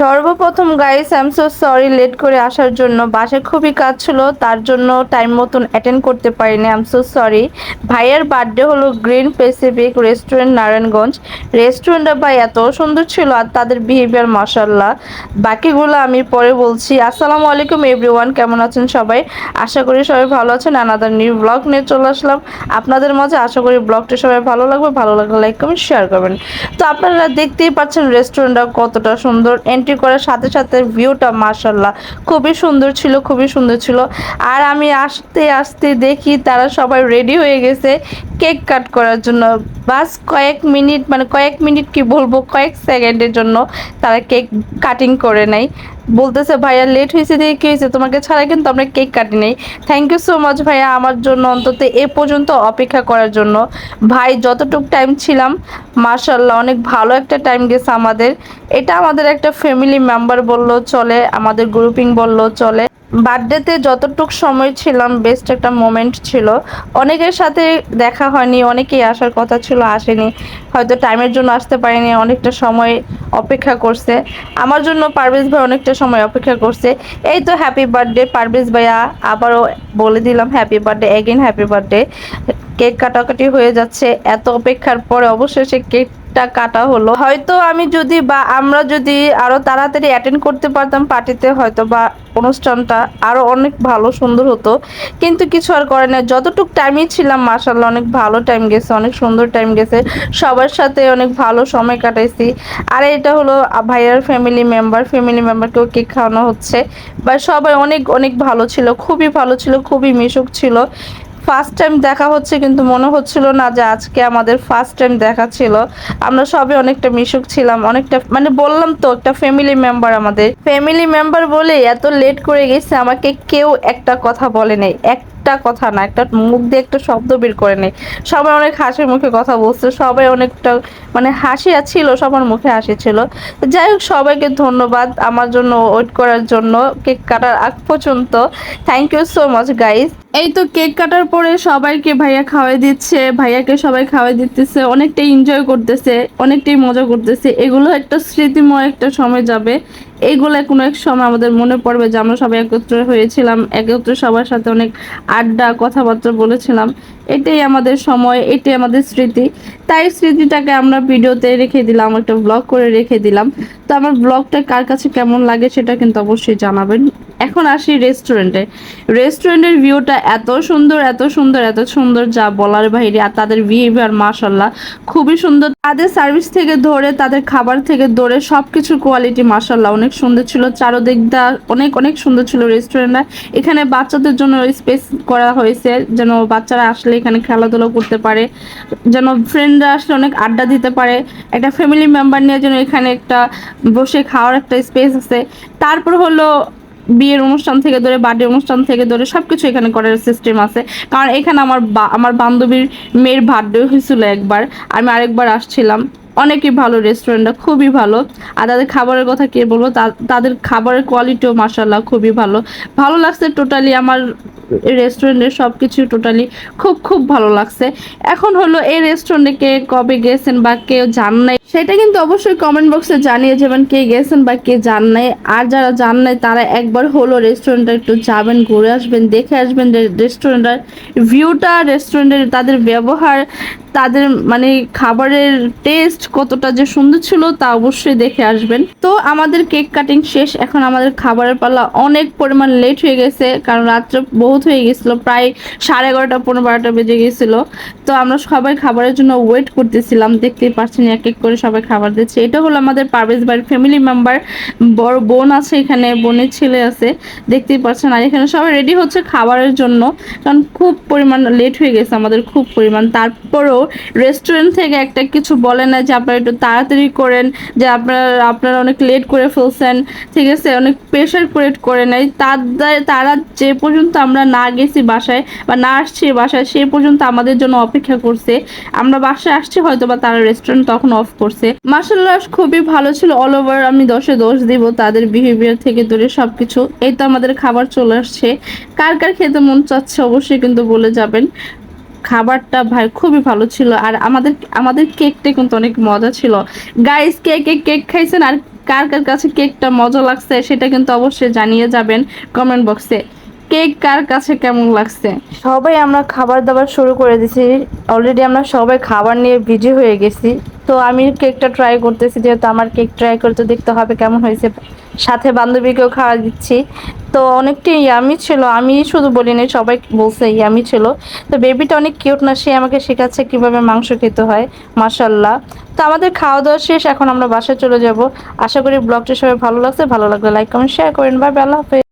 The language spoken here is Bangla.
সর্বপ্রথম guys I am so sorry late করে আসার জন্য। বাসে খুবই কাজ ছিল তার জন্য টাইম মতন অ্যাটেন্ড করতে পারিনি আই এম সো সরি ভাইয়ের বার্থডে হলো গ্রিন প্যাসিফিক রেস্টুরেন্ট নারায়ণগঞ্জ। রেস্টুরেন্টটা ভাই এত সুন্দর ছিল, আর তাদের বিহেভিয়ার মাসাল্লাহ বাকিগুলো আমি পরে বলছি। আসসালামু আলাইকুম এভরিওয়ান কেমন আছেন সবাই? আশা করি সবাই ভালো আছেন। আনাদার নিউ ব্লগ নিয়ে চলে আসলাম। আপনাদের মাঝে আশা করি ব্লগটি সবাই ভালো লাগবে। ভালো লাগলে লাইক কমেন্ট শেয়ার করবেন। তো আপনারা দেখতেই পাচ্ছেন রেস্টুরেন্টটা কতটা সুন্দর। এন্ট্রি করার সাথে সাথে ভিউটা মার্শাল্লাহ খুবই সুন্দর ছিল, খুবই সুন্দর ছিল। আর আমি আসতে আসতে দেখি তারা সবাই রেডি হয়ে গেছে। কেক কাট করার জন্য। বাস কয়েক মিনিট মানে কয়েক মিনিট কি বলব, কয়েক সেকেন্ডের জন্য তারা কেক কাটিং করে নেয়। বলতেছে, ভাইয়া লেট হয়েছে দিয়ে কী হয়েছে? তোমাকে ছাড়া কিন্তু আমরা কেক কাটি নেই। থ্যাংক ইউ সো মাচ ভাইয়া, আমার জন্য অন্তত এ পর্যন্ত অপেক্ষা করার জন্য। ভাই, যতটুক টাইম ছিলাম মার্শাল্লাহ অনেক ভালো একটা টাইম গেছে আমাদের। এটা আমাদের একটা ফ্যামিলি মেম্বার বললেও চলে। আমাদের গ্রুপিং বললেও চলে। বার্থডেতে যতটুক সময় ছিলাম বেস্ট একটা মোমেন্ট ছিল। অনেকের সাথে দেখা হয়নি, অনেকেই আসার কথা ছিল, আসেনি। হয়তো টাইমের জন্য আসতে পারেনি, অনেকটা সময় অপেক্ষা করছে। আমার জন্য পারভেজ ভাই অনেকটা সময় অপেক্ষা করছে। এই তো হ্যাপি বার্থডে পারভেজ ভাইয়া, আবারও বলে দিলাম happy birthday again happy birthday cake কাটাকাটি হয়ে যাচ্ছে, এত অপেক্ষার পরে অবশেষে কেকটা কাটা হলো। হয়তো আমি যদি বা আমরা যদি আরও তাড়াতাড়ি অ্যাটেন্ড করতে পারতাম পার্টিতে, হয়তো বা অনুষ্ঠানটা আরও অনেক ভালো, সুন্দর হতো। কিন্তু কিছু আর করে না যতটুক টাইমই ছিলাম মাসাল্লাহ অনেক ভালো টাইম গেছে, অনেক সুন্দর টাইম গেছে। সবার সাথে অনেক ভালো সময় কাটাইছি। আর এটা হলো ভাইয়ার ফ্যামিলি মেম্বার ফ্যামিলি মেম্বারকেও কেক খাওয়ানো হচ্ছে। বা সবাই অনেক অনেক ভালো ছিল, খুবই ভালো ছিল, খুবই মিশুক ছিল। ফার্স্ট টাইম দেখা হচ্ছে, কিন্তু মনে হচ্ছিল না যে আজকে আমাদের ফার্স্ট টাইম দেখা ছিল। আমরা সবে অনেকটা মিশুক ছিলাম, অনেকটা মানে বললাম তো, একটা ফ্যামিলি মেম্বার আমাদের। ফ্যামিলি মেম্বার বলে এত লেট করে গেছে, আমাকে কেউ একটা কথা বলে নেই। একটা কথা না, একটা মুখ দিয়ে একটা শব্দ বের করে নেই। সবাই অনেক হাসির মুখে কথা বলছে, সবাই অনেকটা মানে হাসি ছিল সবার মুখে হাসি ছিল। যাই হোক, সবাইকে ধন্যবাদ আমার জন্য ওয়েট করার জন্য। কেক কাটার আগ পর্যন্ত। Thank you so much guys এই তো কেক কাটার পরে সবাইকে ভাইয়া খাওয়াই দিচ্ছে, ভাইয়াকে সবাই খাওয়াই দিতেছে, অনেকটাই এনজয় করতেছে, অনেকটাই মজা করতেছে। এগুলো একটা স্মৃতিময় একটা সময় যাবে। এইগুলো কোনো এক সময় আমাদের মনে পড়বে যে আমরা সবাই একত্র হয়েছিলাম, একত্র সবার সাথে অনেক আড্ডা, কথাবার্তা বলেছিলাম। এটাই আমাদের সময়, এটাই আমাদের স্মৃতি। তাই স্মৃতিটাকে আমরা ভিডিওতে রেখে দিলাম, একটা ব্লগ করে রেখে দিলাম। তো আমার ব্লগটা কার কাছে কেমন লাগে সেটা কিন্তু অবশ্যই জানাবেন। এখন আসি রেস্টুরেন্টে রেস্টুরেন্টের ভিউটা এত সুন্দর এত সুন্দর এত সুন্দর যা বলার বাইরে, আর তাদের বিহেভিয়ার মাসাল্লাহ খুবই সুন্দর। তাদের সার্ভিস থেকে ধরে, তাদের খাবার থেকে ধরে সব কিছুর কোয়ালিটি মাসাল্লাহ অনেক সুন্দর ছিল। চারোদিকটা অনেক অনেক সুন্দর ছিল রেস্টুরেন্টটা এখানে বাচ্চাদের জন্য স্পেস করা হয়েছে, যেন বাচ্চারা আসলে এখানে খেলাধুলা করতে পারে, যেন ফ্রেন্ডরা আসলে অনেক আড্ডা দিতে পারে। একটা ফ্যামিলি মেম্বার নিয়ে যেন এখানে একটা বসে খাওয়ার একটা স্পেস আছে। তারপর হলো বিয়ের অনুষ্ঠান থেকে ধরে বার্থডে অনুষ্ঠান থেকে ধরে সব কিছু এখানে করার সিস্টেম আছে। কারণ এখানে আমার আমার বান্ধবীর মেয়ের বার্থডে হয়েছিল একবার। আমি আরেকবার আসছিলাম। অনেকই ভালো রেস্টুরেন্টটা খুবই ভালো। আর তাদের খাবারের কথা কে বলব? তাদের খাবারের কোয়ালিটিও মাসাল্লাহ খুবই ভালো। ভালো লাগছে টোটালি আমার রেস্টুরেন্টের সব কিছু টোটালি খুব খুব ভালো লাগছে। এখন হলো এই রেস্টুরেন্টে কে কবে গেছেন বা কেউ জান নাই সেটা কিন্তু অবশ্যই কমেন্ট বক্সে জানিয়ে যাবেন কে গেছেন বা কে জান নাই। আর যারা জান নাই, তারা একবার হলো রেস্টুরেন্টে একটু যাবেন, ঘুরে আসবেন, দেখে আসবেন রেস্টুরেন্টের ভিউটা রেস্টুরেন্টের তাদের ব্যবহার, তাদের মানে খাবারের টেস্ট কতটা যে সুন্দর ছিল তা অবশ্যই দেখে আসবেন। তো আমাদের কেক কাটিং শেষ। এখন আমাদের খাবারের পাল্লা অনেক পরিমাণ লেট হয়ে গেছে, কারণ রাত্রে বহুত হয়ে গেছিল, প্রায় সাড়ে এগারোটা, পনেরো বারোটা বেজে গেছিল। তো আমরা সবাই খাবারের জন্য ওয়েট করতেছিলাম, দেখতেই পাচ্ছেন এক এক করে সবাই খাবার দিচ্ছে। এটা হলো আমাদের পারভেজ বাড়ির ফ্যামিলি মেম্বার বড় বোন আছে এখানে, বোনের ছেলে আছে, দেখতেই পাচ্ছেন। আর এখানে সবাই রেডি হচ্ছে খাবারের জন্য। কারণ খুব পরিমাণ লেট হয়ে গেছে আমাদের, খুব পরিমাণ। তারপরেও রেস্টুরেন্ট থেকে একটা কিছু বলে না যে আপনারা একটু তাড়াতাড়ি করেন, যে আপনারা আপনারা অনেক লেট করে ফেলছেন, ঠিক আছে? অনেক প্রেশার ক্রিয়েট করে নেয় তাদের তারা যে পর্যন্ত আমরা না গেছি বাসায় বা না আসছি বাসায়, সে পর্যন্ত আমাদের জন্য অপেক্ষা করছে। আমরা বাসায় আসছি হয়তো বা তারা রেস্টুরেন্ট তখন অফ করছে। মার্শাল্লাহ খুবই ভালো ছিল। অল ওভার আমি দশে দোষ দিব, তাদের বিহেভিয়ার থেকে ধরে সব কিছু এই তো আমাদের খাবার চলে আসছে। কার কার খেতে মন চাচ্ছে অবশ্যই কিন্তু বলে যাবেন। খাবারটা ভাই খুবই ভালো ছিল। আর আমাদের আমাদের কেকটা কিন্তু অনেক মজা ছিল। গাইস কে কেক খাইছেন? আর কার কার কাছে কেকটা মজা লাগছে? সেটা কিন্তু অবশ্যই জানিয়ে যাবেন কমেন্ট বক্সে কেক কার কাছে কেমন লাগছে? সবাই আমরা খাবার দাবার শুরু করে দিছি অলরেডি আমরা সবাই খাবার নিয়ে বিজি হয়ে গেছি। তো আমি কেকটা ট্রাই করতেছি, যেহেতু আমার কেক ট্রাই করতে দেখতে হবে কেমন হয়েছে। সাথে বান্ধবীকেও খাওয়া দিচ্ছি। তো অনেকটা ইয়ামি ছিল, আমি শুধু বলি বলিনি, সবাই বলছে ইয়ামি ছিল। তো বেবিটা অনেক কিউট না, সে আমাকে শেখাচ্ছে কীভাবে মাংস খেতে হয় মাসাল্লাহ তো আমাদের খাওয়া দাওয়া শেষ, এখন আমরা বাসায় চলে যাব। আশা করি ব্লগটা সবাই ভালো লাগছে, ভালো লাগলে লাইক কমেন্ট শেয়ার করেন। বাই আল্লাহ হাফেজ।